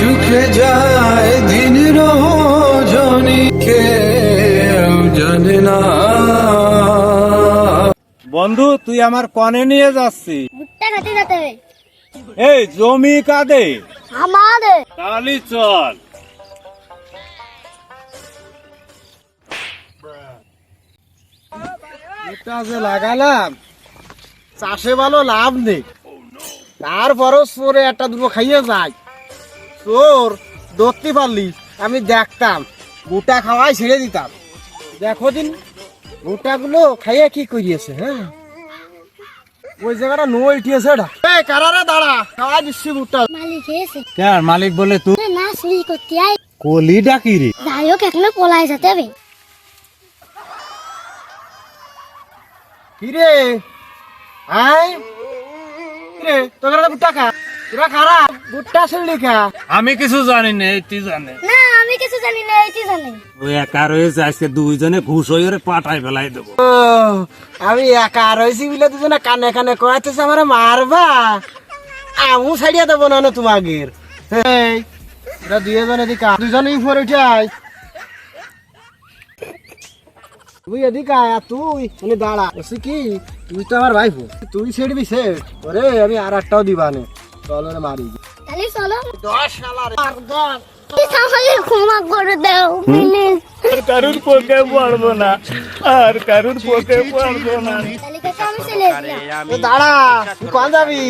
সুখে যায় দিন রজনী কেউ জানে না। বন্ধু তুই আমার কনে নিয়ে যাচ্ছি ভুট্টা খেতে যেতে হবে। এই জমি কাদে। আমাদের। তাহলে চল। এটা যে লাগালাম চাষে ভালো লাভ নেই। তারপরও চোরে একটা দুটো খাইয়ে যায়। চোর ধরতে পারলি আমি দেখতাম গোটা খাওয়াই ছেড়ে দিতাম। দেখো দিন গোটাগুলো খাইয়ে কি করিয়েছে হ্যাঁ? ওই জায়গাটা নো উঠিয়েছে এই কারারে দাঁড়া খাওয়া দিচ্ছি বুটটা মালিক এসে। কেন মালিক বলে তুই না, চুরি করতে আই কলি ডাকি রে? যাই হোক এখনও পলাই যেতে হবে। কিরে আয়। কিরে তোকে বুটটা খা। তোরা খারাপ বুটটা ছেড়ে খা আমি কিছু জানি না এই তুই জানে? না আমি কিছু জানি না এইটি জানি? ওই একা রয়েছে আজকে দুইজনে ঘুষ হয়ে ওরে পাঠাই ফেলাই দেবো। ও আমি একা রয়েছি বলে দুজনে কানে কানে কয়াতেছে আমার মারবা? আমু ছাড়িয়ে দেবো না না তোমাকে এই এটা দুইজন এদিকে আয়। দুজনেই উপরে উঠে তুই এদিকে আয় তুই মানে দাঁড়া। বলছি কি তুই তো আমার ভাইপো। তুই ছেড়বি সে ওরে আমি আর একটাও দিবানে। চল ওরে মারি। তাহলে চলো। দশ সালার আমাকে ক্ষমা করে দাও প্লিজ আর কারুর পোকে পড়ব না। আর কারুর পোকে পড়ব না। আমি দাঁড়া কোন যাবি?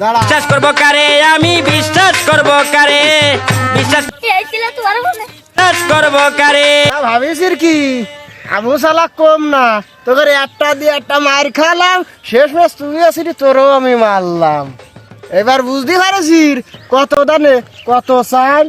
বিশ্বাস করব কারে আমি বিশ্বাস করব কারে। বিশ্বাস এই ছিল তোমার মনে? বিশ্বাস করব কারে। তা ভাবিসির কি? আবু সালা কম না। তোকে একটা দিয়ে একটা মার খালাম। শেষ মাস তুই আসিনি তোরও আমি মারলাম। এবার বুঝতে পারছিস কত দানে কত চাল